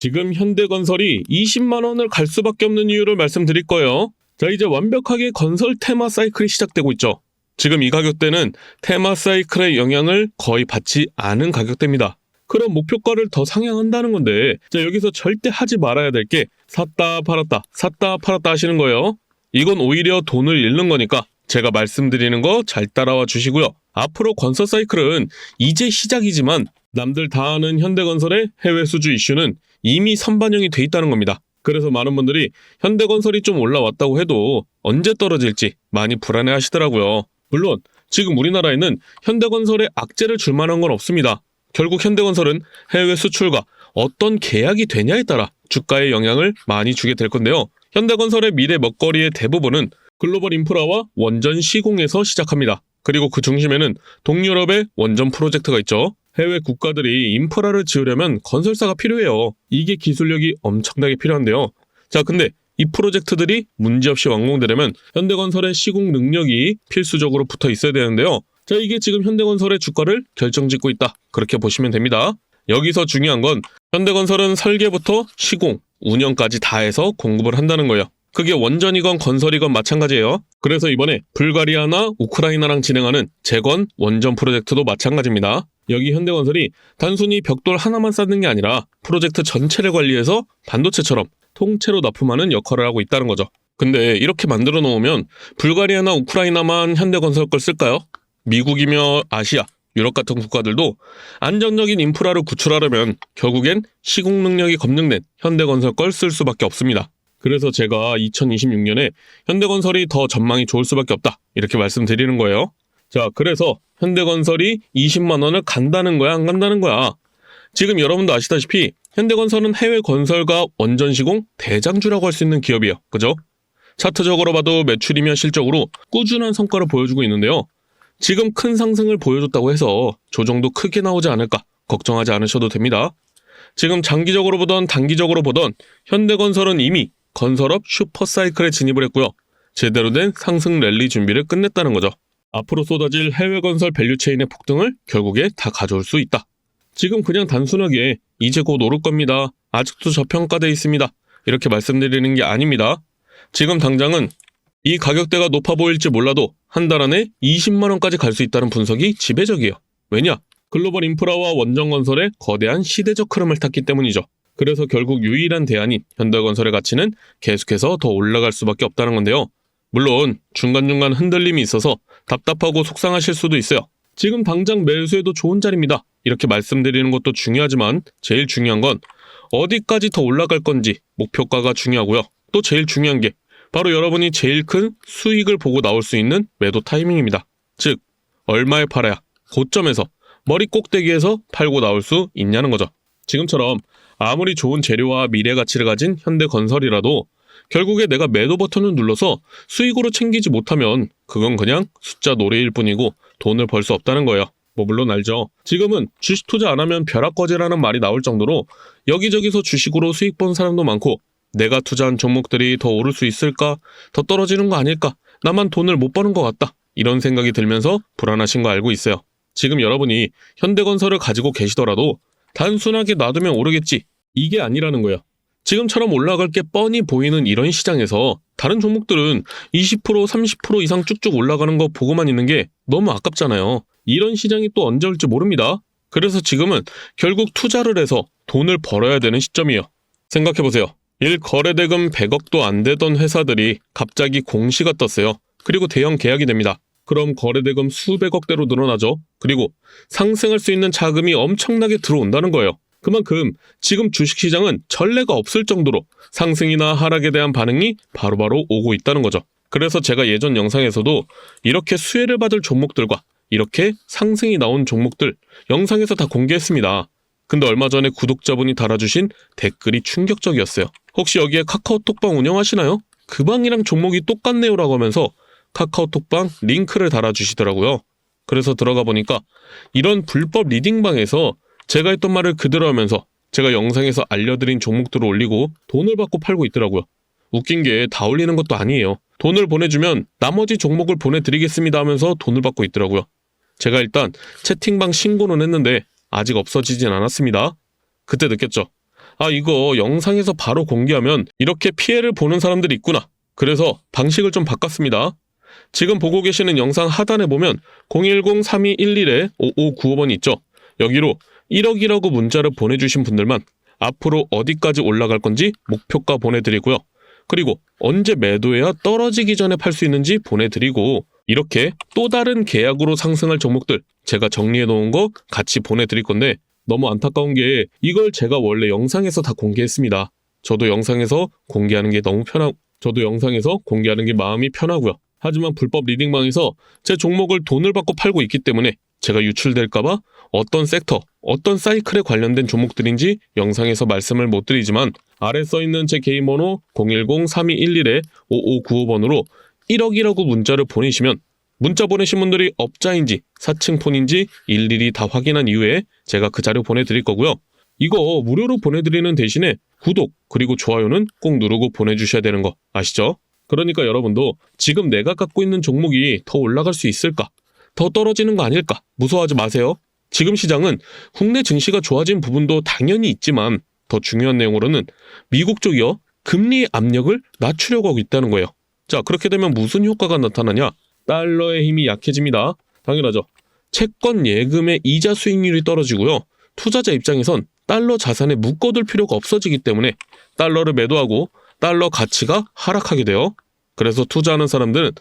지금 현대건설이 20만 원을 갈 수밖에 없는 이유를 말씀드릴 거예요. 자, 이제 완벽하게 건설 테마 사이클이 시작되고 있죠. 지금 이 가격대는 테마 사이클의 영향을 거의 받지 않은 가격대입니다. 그럼 목표가를 더 상향한다는 건데, 자, 여기서 절대 하지 말아야 될 게 샀다 팔았다, 샀다 팔았다 하시는 거예요. 이건 오히려 돈을 잃는 거니까 제가 말씀드리는 거 잘 따라와 주시고요. 앞으로 건설 사이클은 이제 시작이지만 남들 다 아는 현대건설의 해외 수주 이슈는 이미 선반영이 돼 있다는 겁니다. 그래서 많은 분들이 현대건설이 좀 올라왔다고 해도 언제 떨어질지 많이 불안해 하시더라고요. 물론 지금 우리나라에는 현대건설에 악재를 줄 만한 건 없습니다. 결국 현대건설은 해외 수출과 어떤 계약이 되냐에 따라 주가에 영향을 많이 주게 될 건데요. 현대건설의 미래 먹거리의 대부분은 글로벌 인프라와 원전 시공에서 시작합니다. 그리고 그 중심에는 동유럽의 원전 프로젝트가 있죠. 해외 국가들이 인프라를 지으려면 건설사가 필요해요. 이게 기술력이 엄청나게 필요한데요. 자, 근데 이 프로젝트들이 문제없이 완공되려면 현대건설의 시공 능력이 필수적으로 붙어 있어야 되는데요. 자, 이게 지금 현대건설의 주가를 결정짓고 있다. 그렇게 보시면 됩니다. 여기서 중요한 건 현대건설은 설계부터 시공, 운영까지 다 해서 공급을 한다는 거예요. 그게 원전이건 건설이건 마찬가지예요. 그래서 이번에 불가리아나 우크라이나랑 진행하는 재건 원전 프로젝트도 마찬가지입니다. 여기 현대건설이 단순히 벽돌 하나만 쌓는 게 아니라 프로젝트 전체를 관리해서 반도체처럼 통째로 납품하는 역할을 하고 있다는 거죠. 근데 이렇게 만들어 놓으면 불가리아나 우크라이나만 현대건설 걸 쓸까요? 미국이며 아시아, 유럽 같은 국가들도 안정적인 인프라를 구출하려면 결국엔 시공 능력이 검증된 현대건설 걸 쓸 수밖에 없습니다. 그래서 제가 2026년에 현대건설이 더 전망이 좋을 수밖에 없다. 이렇게 말씀드리는 거예요. 자, 그래서 현대건설이 20만 원을 간다는 거야, 안 간다는 거야. 지금 여러분도 아시다시피 현대건설은 해외 건설과 원전 시공 대장주라고 할 수 있는 기업이에요. 그죠? 차트적으로 봐도 매출이며 실적으로 꾸준한 성과를 보여주고 있는데요. 지금 큰 상승을 보여줬다고 해서 조정도 크게 나오지 않을까 걱정하지 않으셔도 됩니다. 지금 장기적으로 보던 단기적으로 보던 현대건설은 이미 건설업 슈퍼사이클에 진입을 했고요. 제대로 된 상승 랠리 준비를 끝냈다는 거죠. 앞으로 쏟아질 해외 건설 밸류체인의 폭등을 결국에 다 가져올 수 있다. 지금 그냥 단순하게 이제 곧 오를 겁니다. 아직도 저평가돼 있습니다. 이렇게 말씀드리는 게 아닙니다. 지금 당장은 이 가격대가 높아 보일지 몰라도 한 달 안에 20만 원까지 갈 수 있다는 분석이 지배적이에요. 왜냐? 글로벌 인프라와 원전 건설의 거대한 시대적 흐름을 탔기 때문이죠. 그래서 결국 유일한 대안인 현대건설의 가치는 계속해서 더 올라갈 수밖에 없다는 건데요. 물론 중간중간 흔들림이 있어서 답답하고 속상하실 수도 있어요. 지금 당장 매수해도 좋은 자리입니다. 이렇게 말씀드리는 것도 중요하지만 제일 중요한 건 어디까지 더 올라갈 건지 목표가가 중요하고요. 또 제일 중요한 게 바로 여러분이 제일 큰 수익을 보고 나올 수 있는 매도 타이밍입니다. 즉, 얼마에 팔아야 고점에서 머리 꼭대기에서 팔고 나올 수 있냐는 거죠. 지금처럼 아무리 좋은 재료와 미래 가치를 가진 현대 건설이라도 결국에 내가 매도 버튼을 눌러서 수익으로 챙기지 못하면 그건 그냥 숫자 노래일 뿐이고 돈을 벌 수 없다는 거예요. 뭐 물론 알죠. 지금은 주식 투자 안 하면 벼락거지라는 말이 나올 정도로 여기저기서 주식으로 수익 본 사람도 많고 내가 투자한 종목들이 더 오를 수 있을까? 더 떨어지는 거 아닐까? 나만 돈을 못 버는 것 같다. 이런 생각이 들면서 불안하신 거 알고 있어요. 지금 여러분이 현대건설을 가지고 계시더라도 단순하게 놔두면 오르겠지. 이게 아니라는 거예요. 지금처럼 올라갈 게 뻔히 보이는 이런 시장에서 다른 종목들은 20% 30% 이상 쭉쭉 올라가는 거 보고만 있는 게 너무 아깝잖아요. 이런 시장이 또 언제 올지 모릅니다. 그래서 지금은 결국 투자를 해서 돈을 벌어야 되는 시점이에요. 생각해보세요. 1 거래대금 100억도 안 되던 회사들이 갑자기 공시가 떴어요. 그리고 대형 계약이 됩니다. 그럼 거래대금 수백억대로 늘어나죠. 그리고 상승할 수 있는 자금이 엄청나게 들어온다는 거예요. 그만큼 지금 주식시장은 전례가 없을 정도로 상승이나 하락에 대한 반응이 바로 바로 오고 있다는 거죠. 그래서 제가 예전 영상에서도 이렇게 수혜를 받을 종목들과 이렇게 상승이 나온 종목들 영상에서 다 공개했습니다. 근데 얼마 전에 구독자분이 달아주신 댓글이 충격적이었어요. 혹시 여기에 카카오톡방 운영하시나요? 그 방이랑 종목이 똑같네요 라고 하면서 카카오톡방 링크를 달아주시더라고요. 그래서 들어가 보니까 이런 불법 리딩방에서 제가 했던 말을 그대로 하면서 제가 영상에서 알려드린 종목들을 올리고 돈을 받고 팔고 있더라고요. 웃긴 게 다 올리는 것도 아니에요. 돈을 보내주면 나머지 종목을 보내드리겠습니다 하면서 돈을 받고 있더라고요. 제가 일단 채팅방 신고는 했는데 아직 없어지진 않았습니다. 그때 느꼈죠. 아, 이거 영상에서 바로 공개하면 이렇게 피해를 보는 사람들이 있구나. 그래서 방식을 좀 바꿨습니다. 지금 보고 계시는 영상 하단에 보면 010-3211-5595번이 있죠. 여기로 1억이라고 문자를 보내주신 분들만 앞으로 어디까지 올라갈 건지 목표가 보내드리고요. 그리고 언제 매도해야 떨어지기 전에 팔 수 있는지 보내드리고 이렇게 또 다른 계약으로 상승할 종목들 제가 정리해 놓은 거 같이 보내드릴 건데 너무 안타까운 게 이걸 제가 원래 영상에서 다 공개했습니다. 저도 영상에서 공개하는 게 너무 편하 저도 영상에서 공개하는 게 마음이 편하고요. 하지만 불법 리딩방에서 제 종목을 돈을 받고 팔고 있기 때문에 제가 유출될까봐 어떤 섹터, 어떤 사이클에 관련된 종목들인지 영상에서 말씀을 못 드리지만 아래 써 있는 제 개인 번호 010-3211-5595번으로 1억이라고 문자를 보내시면 문자 보내신 분들이 업자인지 사칭폰인지 일일이 다 확인한 이후에 제가 그 자료 보내드릴 거고요. 이거 무료로 보내드리는 대신에 구독 그리고 좋아요는 꼭 누르고 보내주셔야 되는 거 아시죠? 그러니까 여러분도 지금 내가 갖고 있는 종목이 더 올라갈 수 있을까? 더 떨어지는 거 아닐까? 무서워하지 마세요. 지금 시장은 국내 증시가 좋아진 부분도 당연히 있지만 더 중요한 내용으로는 미국 쪽이요 금리 압력을 낮추려고 하고 있다는 거예요. 자 그렇게 되면 무슨 효과가 나타나냐? 달러의 힘이 약해집니다. 당연하죠. 채권 예금의 이자 수익률이 떨어지고요. 투자자 입장에선 달러 자산에 묶어둘 필요가 없어지기 때문에 달러를 매도하고 달러 가치가 하락하게 돼요. 그래서 투자하는 사람들은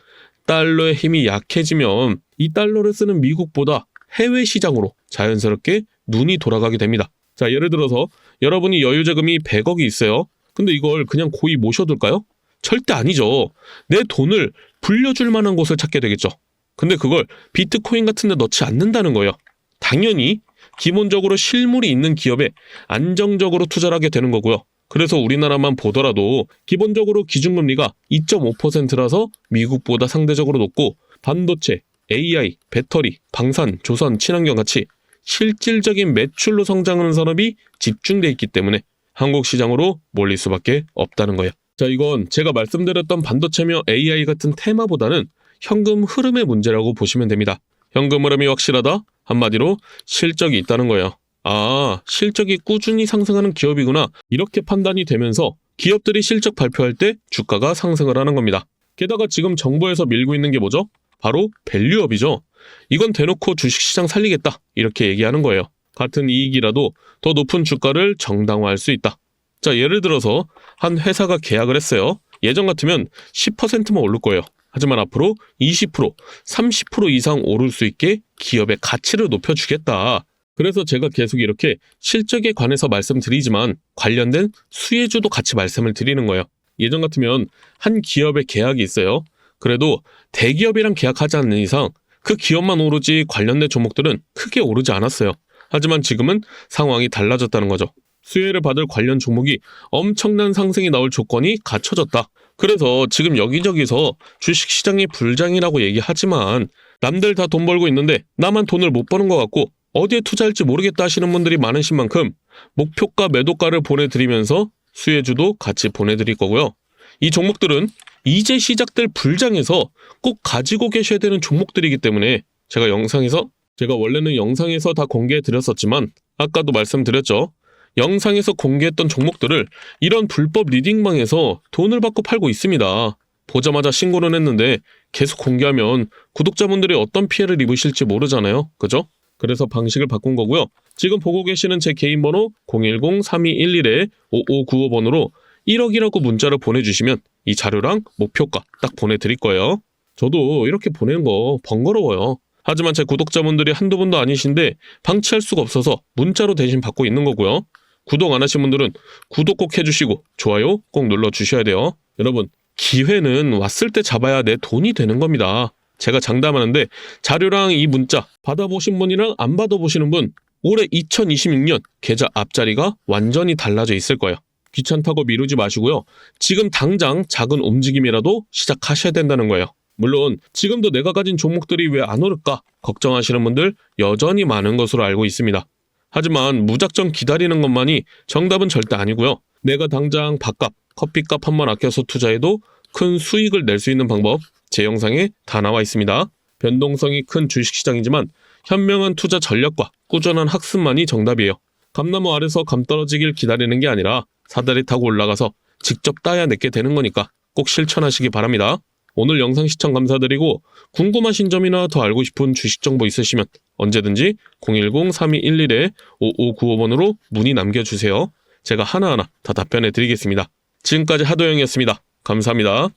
달러의 힘이 약해지면 이 달러를 쓰는 미국보다 해외 시장으로 자연스럽게 눈이 돌아가게 됩니다. 자, 예를 들어서 여러분이 여유 자금이 100억이 있어요. 근데 이걸 그냥 고이 모셔둘까요? 절대 아니죠. 내 돈을 불려줄 만한 곳을 찾게 되겠죠. 근데 그걸 비트코인 같은 데 넣지 않는다는 거예요. 당연히 기본적으로 실물이 있는 기업에 안정적으로 투자를 하게 되는 거고요. 그래서 우리나라만 보더라도 기본적으로 기준금리가 2.5%라서 미국보다 상대적으로 높고 반도체, AI, 배터리, 방산, 조선, 친환경 같이 실질적인 매출로 성장하는 산업이 집중돼 있기 때문에 한국 시장으로 몰릴 수밖에 없다는 거예요. 자, 이건 제가 말씀드렸던 반도체며 AI 같은 테마보다는 현금 흐름의 문제라고 보시면 됩니다. 현금 흐름이 확실하다? 한마디로 실적이 있다는 거예요. 아, 실적이 꾸준히 상승하는 기업이구나. 이렇게 판단이 되면서 기업들이 실적 발표할 때 주가가 상승을 하는 겁니다. 게다가 지금 정부에서 밀고 있는 게 뭐죠? 바로 밸류업이죠. 이건 대놓고 주식시장 살리겠다. 이렇게 얘기하는 거예요. 같은 이익이라도 더 높은 주가를 정당화할 수 있다. 자, 예를 들어서 한 회사가 계약을 했어요. 예전 같으면 10%만 오를 거예요. 하지만 앞으로 20%, 30% 이상 오를 수 있게 기업의 가치를 높여주겠다. 그래서 제가 계속 이렇게 실적에 관해서 말씀드리지만 관련된 수혜주도 같이 말씀을 드리는 거예요. 예전 같으면 한 기업의 계약이 있어요. 그래도 대기업이랑 계약하지 않는 이상 그 기업만 오르지 관련된 종목들은 크게 오르지 않았어요. 하지만 지금은 상황이 달라졌다는 거죠. 수혜를 받을 관련 종목이 엄청난 상승이 나올 조건이 갖춰졌다. 그래서 지금 여기저기서 주식시장이 불장이라고 얘기하지만 남들 다 돈 벌고 있는데 나만 돈을 못 버는 것 같고 어디에 투자할지 모르겠다 하시는 분들이 많으신 만큼 목표가 매도가를 보내드리면서 수혜주도 같이 보내드릴 거고요. 이 종목들은 이제 시작될 불장에서 꼭 가지고 계셔야 되는 종목들이기 때문에 제가 영상에서 제가 원래는 영상에서 다 공개해 드렸었지만 아까도 말씀드렸죠. 영상에서 공개했던 종목들을 이런 불법 리딩방에서 돈을 받고 팔고 있습니다. 보자마자 신고는 했는데 계속 공개하면 구독자분들이 어떤 피해를 입으실지 모르잖아요. 그죠? 그래서 방식을 바꾼 거고요. 지금 보고 계시는 제 개인 번호 010-3211-5595번으로 1억이라고 문자를 보내주시면 이 자료랑 목표가 딱 보내드릴 거예요. 저도 이렇게 보내는 거 번거로워요. 하지만 제 구독자분들이 한두 분도 아니신데 방치할 수가 없어서 문자로 대신 받고 있는 거고요. 구독 안 하신 분들은 구독 꼭 해주시고 좋아요 꼭 눌러주셔야 돼요. 여러분 기회는 왔을 때 잡아야 내 돈이 되는 겁니다. 제가 장담하는데 자료랑 이 문자 받아보신 분이랑 안 받아보시는 분 올해 2026년 계좌 앞자리가 완전히 달라져 있을 거예요. 귀찮다고 미루지 마시고요. 지금 당장 작은 움직임이라도 시작하셔야 된다는 거예요. 물론 지금도 내가 가진 종목들이 왜 안 오를까 걱정하시는 분들 여전히 많은 것으로 알고 있습니다. 하지만 무작정 기다리는 것만이 정답은 절대 아니고요. 내가 당장 밥값, 커피값 한 번 아껴서 투자해도 큰 수익을 낼 수 있는 방법 제 영상에 다 나와 있습니다. 변동성이 큰 주식시장이지만 현명한 투자 전략과 꾸준한 학습만이 정답이에요. 감나무 아래서 감 떨어지길 기다리는 게 아니라 사다리 타고 올라가서 직접 따야 내게 되는 거니까 꼭 실천하시기 바랍니다. 오늘 영상 시청 감사드리고 궁금하신 점이나 더 알고 싶은 주식 정보 있으시면 언제든지 010-3211-5595번으로 문의 남겨주세요. 제가 하나하나 다 답변해 드리겠습니다. 지금까지 하도영이었습니다. 감사합니다.